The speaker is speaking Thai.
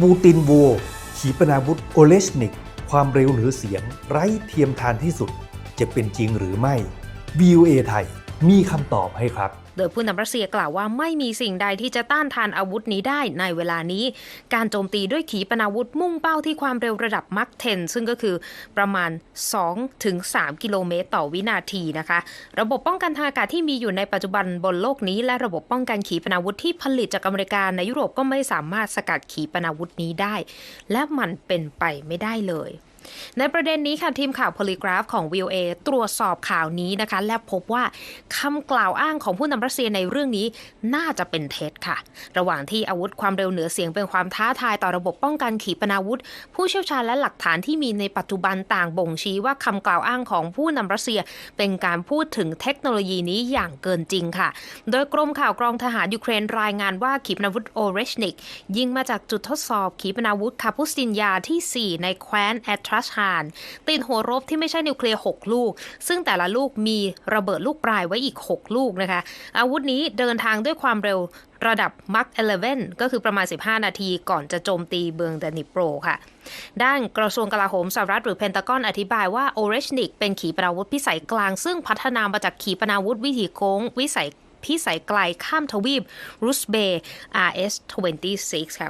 ปูตินโวขีปนาวุธโอเลชนิก ความเร็วเหนือเสียง ไร้เทียมทานที่สุด จะเป็นจริงหรือไม่ VOA ไทยมีคำตอบให้ครับ โดยผู้นำรัสเซียกล่าวว่าไม่มีสิ่งใดที่จะต้านทานอาวุธนี้ได้ในเวลานี้ การโจมตีด้วยขีปนาวุธมุ่งเป้าที่ความเร็วระดับมักเทนซึ่งก็คือประมาณ2-3ถึง3กิโลเมตรต่อวินาทีนะคะ ระบบป้องกันทางอากาศที่มีอยู่ในปัจจุบันบนโลกนี้ และระบบป้องกันขีปนาวุธที่ผลิตจากอเมริกาในยุโรปก็ไม่สามารถสกัดขีปนาวุธนี้ได้ และมันเป็นไปไม่ได้เลย ในประเด็นนี้ค่ะทีมข่าว Polygraph ของ VOA ตรวจสอบข่าวนี้นะคะ และพบว่าคำกล่าวอ้างของผู้นำรัสเซียในเรื่องนี้น่าจะเป็นเท็จค่ะ ระหว่างที่อาวุธความเร็วเหนือเสียงเป็นความท้าทายต่อระบบป้องกันขีปนาวุธ ผู้เชี่ยวชาญและหลักฐานที่มีในปัจจุบันต่างบ่งชี้ว่าคำกล่าวอ้างของผู้นำรัสเซีย เป็นการพูดถึงเทคโนโลยีนี้อย่างเกินจริงค่ะ โดยกรมข่าวกรองทหารยูเครนรายงานว่าขีปนาวุธโอเรชนิกยิงมาจากจุดทดสอบขีปนาวุธคาพุสตินยาที่ 4 ในแคว้นแอตรชานติดหัวรบที่ไม่ใช่นิวเคลียร์ 6 ลูก ซึ่งแต่ละลูกมีระเบิดลูกปลายไว้อีก 6 ลูกนะคะ อาวุธนี้เดินทางด้วยความเร็วระดับมัก11 ก็คือประมาณ 15 นาทีก่อนจะโจมตีเบืองดานิโปรค่ะ ด้านกระทรวงกลาโหมสหรัฐหรือเพนตากอนอธิบายว่าโอเรชนิกเป็นขีปนาวุธพิสัยกลาง ซึ่งพัฒนามาจากขีปนาวุธวิถีโค้ง วิสัยพิสัยไกลข้ามทวีปรุสเบย์ RS-26 ค่ะ